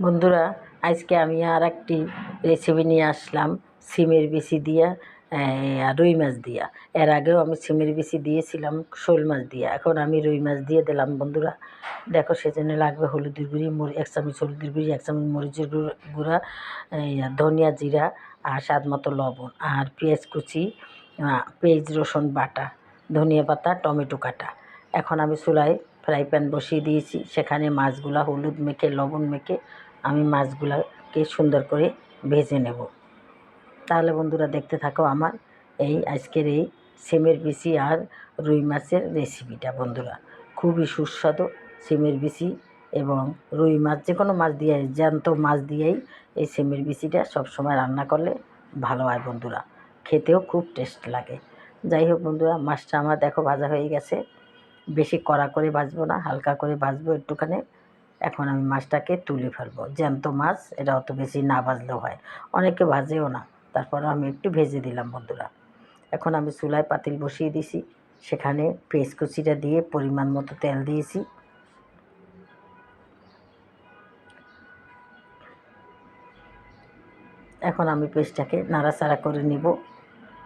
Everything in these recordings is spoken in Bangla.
বন্ধুরা, আজকে আমি আর একটি রেসিপি নিয়ে আসলাম, সিমের বিচি দিয়া রুই মাছ দিয়া। এর আগেও আমি সিমের বিচি দিয়েছিলাম, শোল মাছ দিয়া। এখন আমি রুই মাছ দিয়ে দিলাম, বন্ধুরা। দেখো, সেজন্য লাগবে হলুদের গুঁড়ি, মরি, এক চামচ হলুদের গুঁড়ি, এক চামচ মরিচের গুঁড়ো- গুঁড়া ধনিয়া জিরা আর স্বাদ মতো লবণ আর পেঁয়াজ কুচি পেঁয়াজ রসুন বাটা, ধনিয়া পাতা, টমেটো কাটা। এখন আমি চুলায় ফ্রাই প্যান বসিয়ে দিয়েছি। সেখানে মাছগুলা হলুদ মেখে, লবণ মেখে আমি মাছগুলাকে সুন্দর করে ভেজে নেব। তাহলে বন্ধুরা দেখতে থাকো আমার এই আজকের এই সিমের বিচি আর রুই মাছের রেসিপিটা বন্ধুরা। খুবই সুস্বাদু সিমের বিচি এবং রুই মাছ যে কোনো মাছ দিয়ে, জ্যান্ত মাছ দিয়েই এই সিমের বিচিটা সবসময় রান্না করলে ভালো হয় বন্ধুরা। খেতেও খুব টেস্ট লাগে। যাই হোক বন্ধুরা, মাছটা আমার দেখো ভাজা হয়ে গেছে। বেশি কড়া করে ভাজবো না, হালকা করে ভাজবো একটুখানি। এখন আমি মাছটাকে তুলে ফেলব। জ্যান্ত মাছ, এটা অত বেশি না ভাজলেও হয়। অনেকে ভাজেও না। তারপর আমি একটু ভেজে দিলাম, বন্ধুরা। এখন আমি চুলায় পাতিল বসিয়ে দিছি। সেখানে পেঁয়াজ কুচিটা দিয়ে পরিমাণ মতো তেল দিয়েছি। এখন আমি পেস্টটাকে নাড়াচাড়া করে নিব।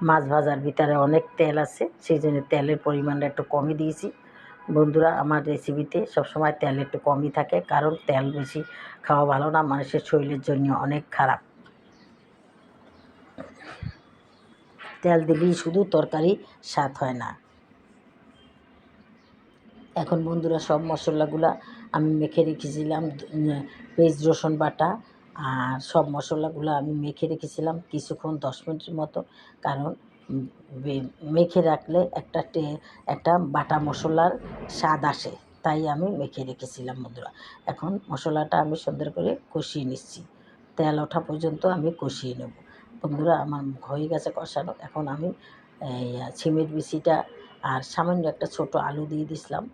মাছ ভাজার ভিতরে অনেক তেল আছে, সেই জন্য তেলের পরিমাণটা একটু কমই দিয়েছি। বন্ধুরা, আমার রেসিপিতে সবসময় তেল একটু কমই থাকে, কারণ তেল বেশি খাওয়া ভালো না, মানুষের শরীরের জন্য অনেক খারাপ। তেল দিলেই শুধু তরকারি স্বাদ হয় না। এখন বন্ধুরা, সব মশলাগুলা আমি মেখে রেখেছিলাম, পেঁয়াজ, রসুন বাটা, আর সব মশলাগুলো আমি মেখে রেখেছিলাম কিছুক্ষণ, দশ মিনিটের মতো, কারণ মেখে রাখলে একটা টে, একটা বাটা মশলার স্বাদ আসে। তাই আমি মেখে রেখেছিলাম বন্ধুরা। এখন মশলাটা আমি সুন্দর করে কষিয়ে নিচ্ছি। তেল ওঠা পর্যন্ত আমি কষিয়ে নেব। বন্ধুরা, আমার হয়ে গেছে কষানো। এখন আমি ছিমের বিচিটা আর সামান্য একটা ছোট আলু দিয়ে দিছিলাম।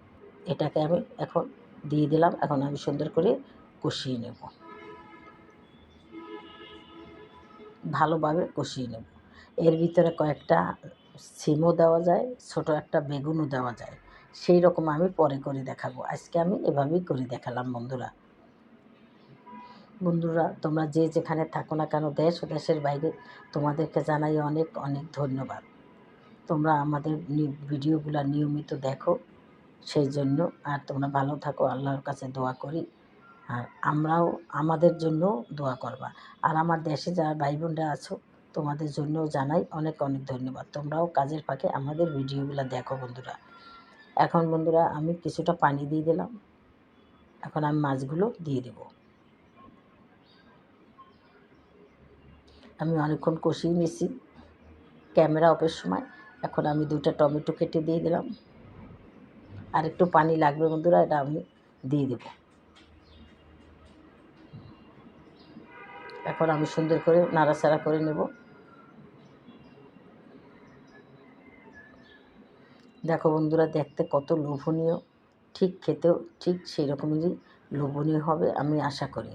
এটাকে আমি এখন দিয়ে দিলাম। এখন আমি সুন্দর করে কষিয়ে নেব। ভালোভাবে কষিয়ে নেব। এর ভিতরে কয়েকটা সিমও দেওয়া যায়, ছোট একটা বেগুনও দেওয়া যায়। সেই রকম আমি পরে করে দেখাবো। আজকে আমি এভাবেই করে দেখালাম বন্ধুরা। বন্ধুরা, তোমরা যে যেখানে থাকো না কেন, দেশ ও দেশের বাইরে তোমাদেরকে জানাই অনেক অনেক ধন্যবাদ। তোমরা আমাদের ভিডিওগুলো নিয়মিত দেখো, সেই জন্য আর তোমরা ভালো থাকো, আল্লাহর কাছে দোয়া করি। আর আমরাও, আমাদের জন্য দোয়া করবা। আর আমার দেশে যারা ভাই বোনরা আছো তোমাদের জন্যও জানাই অনেক অনেক ধন্যবাদ। তোমরাও কাজের ফাঁকে আমাদের ভিডিওগুলো দেখো বন্ধুরা। এখন বন্ধুরা আমি কিছুটা পানি দিয়ে দিলাম। এখন আমি মাছগুলো দিয়ে দেব। আমি অনেকক্ষণ কষিয়ে নিয়েছি ক্যামেরা অফের সময়। এখন আমি দুটা টমেটো কেটে দিয়ে দিলাম। আর একটু পানি লাগবে বন্ধুরা, এটা আমি দিয়ে দেব। এখন আমি সুন্দর করে নাড়াচাড়া করে নেব। দেখো বন্ধুরা, দেখতে কত লোভনীয়। ঠিক খেতেও ঠিক সেই রকমেরই লোভনীয় হবে আমি আশা করি।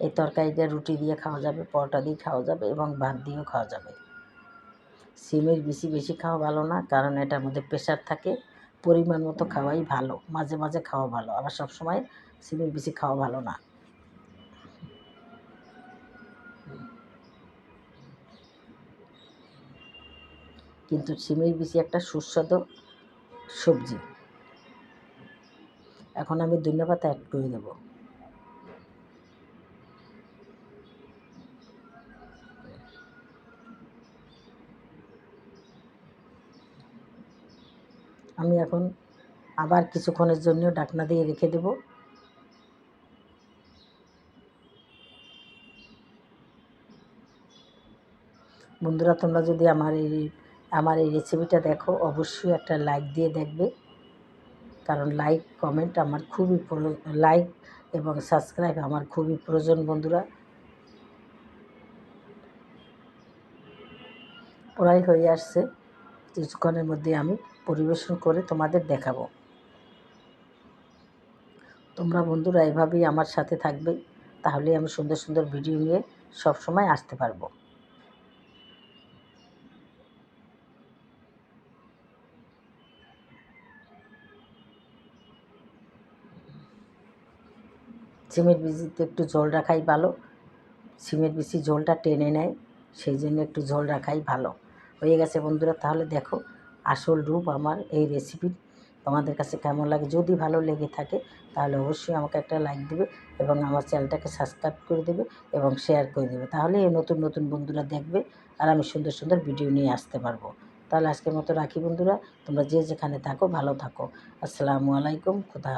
এই তরকারিটা রুটি দিয়ে খাওয়া যাবে, পরোটা দিয়ে খাওয়া যাবে এবং ভাত দিয়েও খাওয়া যাবে। সিমের বেশি বেশি খাওয়া ভালো না, কারণ এটার মধ্যে প্রেশার থাকে। পরিমাণ মতো খাওয়াই ভালো, মাঝে মাঝে খাওয়া ভালো, আবার সবসময় সিমের বেশি খাওয়া ভালো না। কিন্তু সিমের বিচি একটা সুস্বাদু সবজি। এখন আমি ধনিয়া পাতা অ্যাড করে দেবো। আমি এখন আবার কিছুক্ষণের জন্য ডাকনা দিয়ে রেখে দেব। বন্ধুরা, তোমরা যদি আমার এই আমার এই রেসিপিটা দেখো, অবশ্যই একটা লাইক দিয়ে দেখবে। কারণ লাইক কমেন্ট আমার খুবই লাইক এবং সাবস্ক্রাইব আমার খুবই প্রয়োজন বন্ধুরা। প্রায় হয়ে আসছে। কিছুক্ষণের মধ্যে আমি পরিবেশন করে তোমাদের দেখাবো। তোমরা বন্ধুরা এভাবেই আমার সাথে থাকবে তাহলে আমি সুন্দর সুন্দর ভিডিও নিয়ে সব সময় আসতে পারব। সিমের বিচিতে একটু ঝোল রাখাই ভালো। সিমের বিচি ঝোলটা টেনে নেয়, সেই জন্য একটু ঝোল রাখাই ভালো। হয়ে গেছে বন্ধুরা, তাহলে দেখো আসল রূপ আমার এই রেসিপির তোমাদের কাছে কেমন লাগে, যদি ভালো লেগে থাকে, তাহলে অবশ্যই আমাকে একটা লাইক দেবে এবং আমার চ্যানেলটাকে সাবস্ক্রাইব করে দেবে এবং শেয়ার করে দেবে। তাহলে এই নতুন নতুন বন্ধুরা দেখবে আর আমি সুন্দর সুন্দর ভিডিও নিয়ে আসতে পারব। তাহলে আজকের মতো রাখি বন্ধুরা, তোমরা যে যেখানে থাকো, ভালো থাকো। আসসালামু আলাইকুম, খুদা